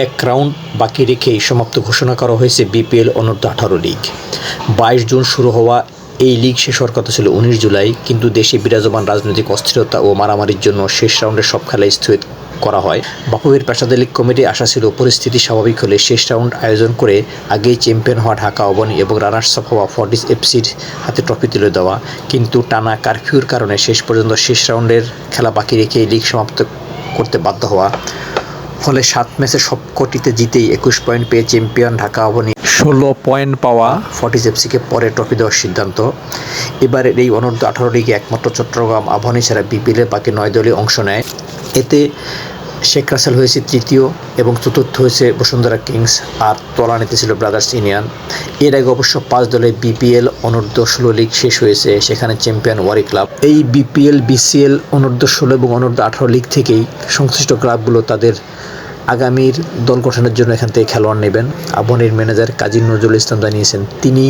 এক রাউন্ড বাকি রেখেই সমাপ্ত ঘোষণা করা হয়েছে বিপিএল অনূর্ধ্ব আঠারো লিগ। বাইশ জুন শুরু হওয়া এই লিগ শেষ হওয়ার কথা ছিল উনিশ জুলাই, কিন্তু দেশে বিরাজমান রাজনৈতিক অস্থিরতা ও মারামারির জন্য শেষ রাউন্ডের সব খেলা স্থগিত করা হয়। বাফুফের পেশাদার লীগ কমিটি আশা ছিল পরিস্থিতি স্বাভাবিক হলে শেষ রাউন্ড আয়োজন করে আগেই চ্যাম্পিয়ন হওয়া ঢাকা, অবনী এবং রানার্স আপ হওয়া ফর্টিস এফসির হাতে ট্রফি তুলে দেওয়া। কিন্তু টানা কারফিউর কারণে শেষ পর্যন্ত শেষ রাউন্ডের খেলা বাকি রেখে লিগ সমাপ্ত করতে বাধ্য হওয়া ফলে সাত ম্যাচে সব সবকটিতে জিতেই একুশ পয়েন্ট পেয়ে চ্যাম্পিয়ন ঢাকা অবনী ষোলো পয়েন্ট পাওয়া ফর্টিস এফসিকে পরে ট্রফি দেওয়ার সিদ্ধান্ত। এবারের এই অনূর্ধ্ব আঠারো লিগে একমাত্র চট্টগ্রাম আবাহনী ছাড়া বিপিএলের বাকি নয় দলই অংশ নেয়। এতে শেখ রাসেল হয়েছে তৃতীয় এবং চতুর্থ হয়েছে বসুন্ধরা কিংস আর তলানিতে ছিল ব্রাদার্স ইউনিয়ন। এর আগে অবশ্য পাঁচ দলে বিপিএল অনূর্ধ্ব ষোলো লিগ শেষ হয়েছে সেখানে চ্যাম্পিয়ন ওয়ারি ক্লাব। এই বিপিএল বিসিএল অনূর্ধ্ব ষোলো এবং অনূর্ধ্ব আঠারো লিগ থেকেই সংশ্লিষ্ট ক্লাবগুলো তাদের আগামীর দল গঠনের জন্য এখান থেকে খেলোয়াড় নেবেন। আবহানীর ম্যানেজার কাজী নজরুল ইসলাম জানিয়েছেন, তিনি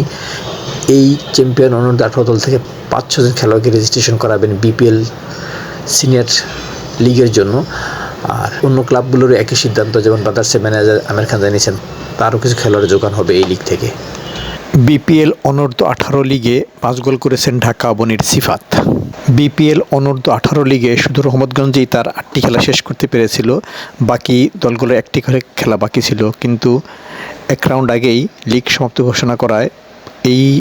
এই চ্যাম্পিয়ন অনন্ত আঠারো দল থেকে পাঁচ ছজন খেলোয়াড়কে রেজিস্ট্রেশন করাবেন বিপিএল সিনিয়র লিগের জন্য। আর অন্য ক্লাবগুলোরও একই সিদ্ধান্ত, যেমন ব্রাদার্সের ম্যানেজার আমির খান জানিয়েছেন, তারও কিছু খেলোয়াড় যোগান হবে এই লিগ থেকে। বিপিএল অনূর্ধ্ব আঠারো লিগে পাঁচ গোল করেছেন ঢাকা বনির সিফাত। বিপিএল অনূর্ধ্ব আঠারো লিগে শুধু রহমতগঞ্জেই তার আটটি খেলা শেষ করতে পেরেছিল। বাকি দলগুলোর একটি করে খেলা বাকি ছিল। কিন্তু এক রাউন্ড আগেই লিগ সমাপ্তি ঘোষণা করায় এই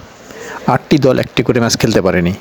আটটি দল একটি করে ম্যাচ খেলতে পারেনি।